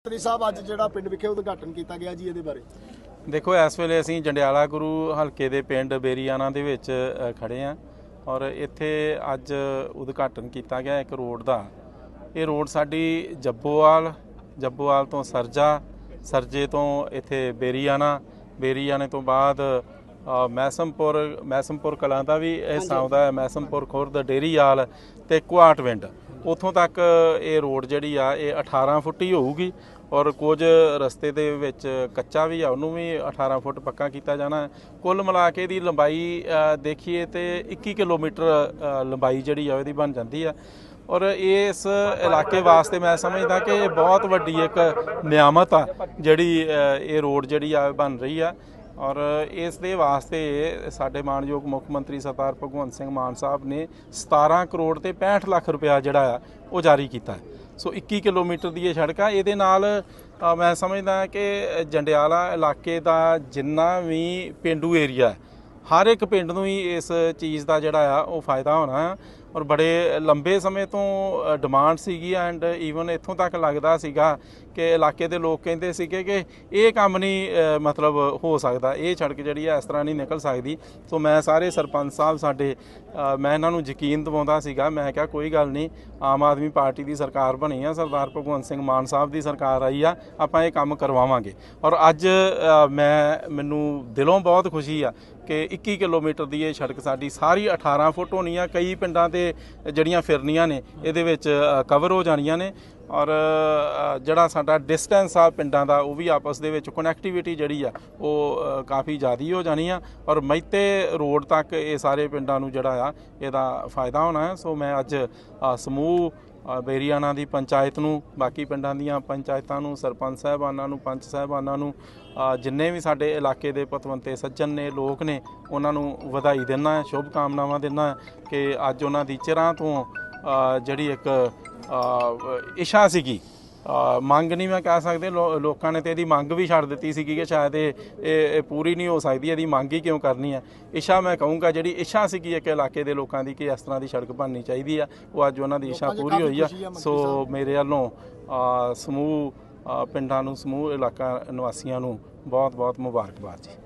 ਮੰਤਰੀ ਸਾਹਿਬ ਅੱਜ ਜਿਹੜਾ ਪਿੰਡ ਵਿਖੇ ਉਦਘਾਟਨ ਕੀਤਾ ਗਿਆ ਜੀ ਇਹਦੇ ਬਾਰੇ। ਦੇਖੋ ਇਸ ਵੇਲੇ ਅਸੀਂ ਜੰਡਿਆਲਾ ਗੁਰੂ ਹਲਕੇ ਦੇ ਪਿੰਡ ਬੇਰੀਆਣਾ ਦੇ ਵਿੱਚ ਖੜੇ ਆ ਔਰ ਇੱਥੇ ਅੱਜ ਉਦਘਾਟਨ ਕੀਤਾ ਗਿਆ ਇੱਕ ਰੋਡ ਦਾ। ਇਹ ਰੋਡ ਸਾਡੀ ਜੱਬੋਵਾਲ ਜੱਬੋਵਾਲ ਤੋਂ ਸਰਜਾ ਸਰਜੇ ਤੋਂ ਇੱਥੇ ਬੇਰੀਆਣਾ ਬੇਰੀਆਣੇ ਤੋਂ ਬਾਅਦ ਮੈਸਮਪੁਰ ਮੈਸਮਪੁਰ ਕਲਾਂ ਦਾ ਵੀ ਹਿੱਸਾ ਆਉਂਦਾ ਹੈ ਮੈਸਮਪੁਰ ਖੁਰਦ ਡੇਰੀਆਲ ਤੇ ਕੁਆਟਵਿੰਡ ਉਥੋਂ ਤੱਕ ਇਹ ਰੋਡ ਜਿਹੜੀ ਆ, ਇਹ 18 ਫੁੱਟ ਹੀ ਹੋਊਗੀ ਔਰ ਕੁਝ ਰਸਤੇ ਦੇ ਵਿੱਚ ਕੱਚਾ ਵੀ ਆ, ਉਹਨੂੰ ਵੀ 18 ਫੁੱਟ ਪੱਕਾ ਕੀਤਾ ਜਾਣਾ। ਕੁੱਲ ਮਿਲਾ ਕੇ ਦੀ ਲੰਬਾਈ ਦੇਖੀਏ ਤੇ 21 ਕਿਲੋਮੀਟਰ ਲੰਬਾਈ ਜਿਹੜੀ ਆ, ਉਹਦੀ ਬਣ ਜਾਂਦੀ ਆ। ਔਰ ਇਸ ਇਲਾਕੇ ਵਾਸਤੇ ਮੈਂ ਸਮਝਦਾ ਕਿ ਇਹ ਬਹੁਤ ਵੱਡੀ ਇੱਕ ਨਿਆਮਤ ਆ, ਜਿਹੜੀ ਇਹ ਰੋਡ ਜਿਹੜੀ ਆ ਬਣ ਰਹੀ ਆ। ਔਰ ਇਸ ਦੇ ਵਾਸਤੇ ਸਾਡੇ ਮਾਨਯੋਗ ਮੁੱਖ ਮੰਤਰੀ ਸਰਦਾਰ ਭਗਵੰਤ ਸਿੰਘ ਮਾਨ ਸਾਹਿਬ ਨੇ 17 ਕਰੋੜ ਤੇ 65 ਲੱਖ ਰੁਪਇਆ ਜਿਹੜਾ ਆ ਉਹ ਜਾਰੀ ਕੀਤਾ ਹੈ। ਸੋ 21 ਕਿਲੋਮੀਟਰ ਦੀ ਇਹ ਸੜਕ ਆ। ਇਹਦੇ ਨਾਲ ਮੈਂ ਸਮਝਦਾ ਕਿ ਜੰਡਿਆਲਾ ਇਲਾਕੇ ਦਾ ਜਿੰਨਾ ਵੀ ਪਿੰਡੂ ਏਰੀਆ ਹੈ, ਹਰ ਇੱਕ ਪਿੰਡ ਨੂੰ ਹੀ ਇਸ ਚੀਜ਼ ਦਾ ਜਿਹੜਾ ਆ ਉਹ ਫਾਇਦਾ ਹੋਣਾ ਆ ਔਰ ਬੜੇ ਲੰਬੇ ਸਮੇਂ ਤੋਂ ਡਿਮਾਂਡ ਸੀਗੀ ਐਂਡ ਈਵਨ ਇੱਥੋਂ ਤੱਕ ਲੱਗਦਾ ਸੀਗਾ ਕਿ ਇਲਾਕੇ ਦੇ ਲੋਕ ਕਹਿੰਦੇ ਸੀਗੇ ਕਿ ਇਹ ਕੰਮ ਨਹੀਂ ਮਤਲਬ ਹੋ ਸਕਦਾ। ਇਹ ਸੜਕ ਜਿਹੜੀ ਹੈ ਇਸ ਤਰ੍ਹਾਂ ਨਹੀਂ ਨਿਕਲ ਸਕਦੀ। ਸੋ ਮੈਂ ਸਾਰੇ ਸਰਪੰਚ ਸਾਹਿਬ ਸਾਡੇ ਮੈਂ ਇਹਨਾਂ ਨੂੰ ਯਕੀਨ ਦਿਵਾਉਂਦਾ ਸੀਗਾ। ਮੈਂ ਕਿਹਾ, ਕੋਈ ਗੱਲ ਨਹੀਂ, ਆਮ ਆਦਮੀ ਪਾਰਟੀ ਦੀ ਸਰਕਾਰ ਬਣੀ ਆ, ਸਰਦਾਰ ਭਗਵੰਤ ਸਿੰਘ ਮਾਨ ਸਾਹਿਬ ਦੀ ਸਰਕਾਰ ਆਈ ਆ, ਆਪਾਂ ਇਹ ਕੰਮ ਕਰਵਾਵਾਂਗੇ। ਔਰ ਅੱਜ ਮੈਂ, ਮੈਨੂੰ ਦਿਲੋਂ ਬਹੁਤ ਖੁਸ਼ੀ ਆ ਕਿ 21 ਕਿਲੋਮੀਟਰ ਦੀ ਇਹ ਸੜਕ ਸਾਡੀ, ਸਾਰੀ 18 ਫੁੱਟ ਹੋਣੀ ਆ। ਕਈ ਪਿੰਡਾਂ ਤੇ ਜਿਹੜੀਆਂ ਫਿਰਨੀਆਂ ਨੇ ਇਹਦੇ ਵਿੱਚ ਕਵਰ ਹੋ ਜਾਣੀਆਂ ਨੇ। ਔਰ ਜਿਹੜਾ ਸਾਡਾ ਡਿਸਟੈਂਸ ਆ ਪਿੰਡਾਂ ਦਾ ਉਹ ਵੀ ਆਪਸ ਦੇ ਵਿੱਚ ਕਨੈਕਟੀਵਿਟੀ ਜਿਹੜੀ ਆ ਉਹ ਕਾਫੀ ਜ਼ਿਆਦੀ ਹੋ ਜਾਣੀ ਆ। ਔਰ ਮੈਤੇ ਰੋਡ ਤੱਕ ਇਹ ਸਾਰੇ ਪਿੰਡਾਂ ਨੂੰ ਜਿਹੜਾ ਆ ਇਹਦਾ ਫਾਇਦਾ ਹੋਣਾ ਹੈ। ਸੋ ਮੈਂ ਅੱਜ ਸਮੂਹ ਅ, ਬੇਰੀਆਣਾ ਦੀ ਪੰਚਾਇਤ ਨੂੰ ਬਾਕੀ ਪਿੰਡਾਂ ਦੀਆਂ ਪੰਚਾਇਤਾਂ ਨੂੰ ਸਰਪੰਚ ਸਾਹਿਬਾਨਾਂ ਨੂੰ ਪੰਚ ਸਾਹਿਬਾਨਾਂ ਨੂੰ ਜਿੰਨੇ ਵੀ ਸਾਡੇ ਇਲਾਕੇ ਦੇ ਪਤਵੰਤੇ ਸੱਜਣ ਨੇ ਲੋਕ ਨੇ ਉਹਨਾਂ ਨੂੰ ਵਧਾਈ ਦਿੰਦਾ ਹੈ ਸ਼ੁਭ ਕਾਮਨਾਵਾਂ ਦਿੰਦਾ ਹੈ ਕਿ ਅੱਜ ਉਹਨਾਂ ਦੀ ਚਿਰਾਂ ਤੋਂ ਜਿਹੜੀ ਇੱਕ ਇੱਛਾ ਸੀਗੀ। ਮੰਗ ਨਹੀਂ ਮੈਂ ਕਹਿ ਸਕਦੇ। ਲੋਕਾਂ ਨੇ ਤੇ ਇਹਦੀ ਮੰਗ ਵੀ ਛੱਡ ਦਿੱਤੀ ਸੀਗੀ ਕਿ ਸ਼ਾਇਦ ਇਹ ਪੂਰੀ ਨਹੀਂ ਹੋ ਸਕਦੀ ਇਹਦੀ ਮੰਗ ਹੀ ਕਿਉਂ ਕਰਨੀ ਹੈ? ਇੱਛਾ ਮੈਂ ਕਹੂੰਗਾ ਜਿਹੜੀ ਇੱਛਾ ਸੀਗੀ ਇੱਕ ਇਲਾਕੇ ਦੇ ਲੋਕਾਂ ਦੀ ਕਿ ਇਸ ਤਰ੍ਹਾਂ ਦੀ ਸੜਕ ਬਣਨੀ ਚਾਹੀਦੀ ਆ ਉਹ ਅੱਜ ਉਹਨਾਂ ਦੀ 'ਚ ਪੂਰੀ ਹੋਈ ਆ। ਸੋ ਮੇਰੇ ਵੱਲੋਂ ਸਮੂਹ ਪਿੰਡਾਂ ਨੂੰ ਸਮੂਹ ਇਲਾਕਾ ਨਿਵਾਸੀਆਂ ਨੂੰ ਬਹੁਤ ਬਹੁਤ ਮੁਬਾਰਕਬਾਦ ਜੀ।